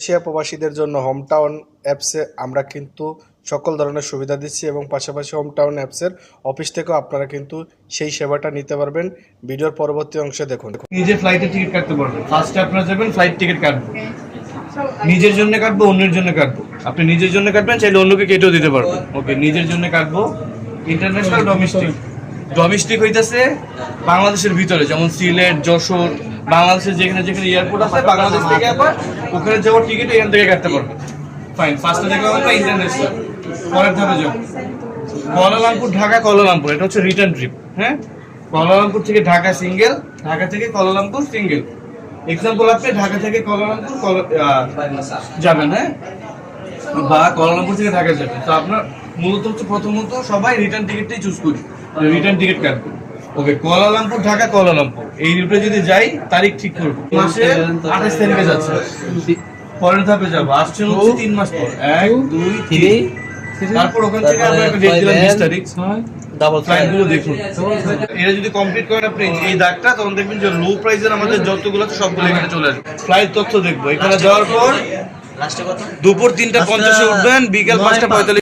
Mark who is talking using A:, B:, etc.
A: Asia প্রবাসীদের জন্য home town অ্যাপসে আমরা কিন্তু সকল ধরনের সুবিধা দিচ্ছি এবং পাশাপাশি হোম টাউন অ্যাপসের অফিস থেকেও আপনারা কিন্তু সেই সেবাটা নিতে পারবেন। ভিডিওর পরবর্তী অংশে দেখুন।
B: নিজে ফ্লাইটের টিকিট কাটতে পারবেন। ফার্স্টে আপনারা যাবেন ফ্লাইট টিকিট কাটবো নিজের জন্য কাটবো অন্যের জন্য কাটবো। আপনি নিজের জন্য কাটবেন চাইলে অন্যকে কেটেও দিতে পারবেন। ওকে নিজের জন্য কাটবো। ইন্টারন্যাশনাল ডোমেস্টিক ডোমেস্টিক হইতেছে বাংলাদেশের ভিতরে যেমন সিলেট যশোর বাংলাদেশের যেখানে যেখানে এয়ারপোর্ট আছে, বাংলাদেশ থেকে আবার ওখানে যাওয়ার টিকিট এখান থেকে কাটতে পারবেন ফাইন ফার্স্টে দেখলাম আমরা ইন্টারন্যাশনাল পরের ধাপে যাব। কুয়ালালামপুর, ঢাকা, কুয়ালালামপুর, এটা হচ্ছে রিটার্ন ট্রিপ হ্যাঁ? কুয়ালালামপুর থেকে ঢাকা সিঙ্গেল ঢাকা থেকে কুয়ালালামপুর সিঙ্গেল এক্সাম্পল আপনি ঢাকা থেকে কুয়ালালামপুর যাবেন হ্যাঁ? বা কুয়ালালামপুর থেকে ঢাকা যাবেন। তো আপনার মূলত হচ্ছে প্রথমত সবাই রিটার্ন টিকিটটাই চুজ করি। রিটার্ন টিকিট কাটবো ওকে কুয়ালালামপুর ঢাকা কুয়ালালামপুর। এই রুটে যদি যাই তারিখ ঠিক করব। মাসে আঠাশ তারিখে যাচ্ছে। পরের ধাপে যাব। আসছে হচ্ছে তিন মাস পর। এক দুই তিন? তারপর ওখান থেকে আমরা একটা ডেট দিলাম বিশ তারিখ।
C: ডাবল
B: দেখুন। এটা যদি কমপ্লিট করেন আপনি এই দাগটা তখন দেখবেন যে লো প্রাইসের আমাদের যতগুলো আছে সবগুলো এখানে চলে আসবে। ফ্লাইট তথ্য দেখব। এখানে যাওয়ার পর দুপুর তিনটা পঞ্চাশে উঠবেন বিকেল পাঁচটা পঁয়তাল্লিশ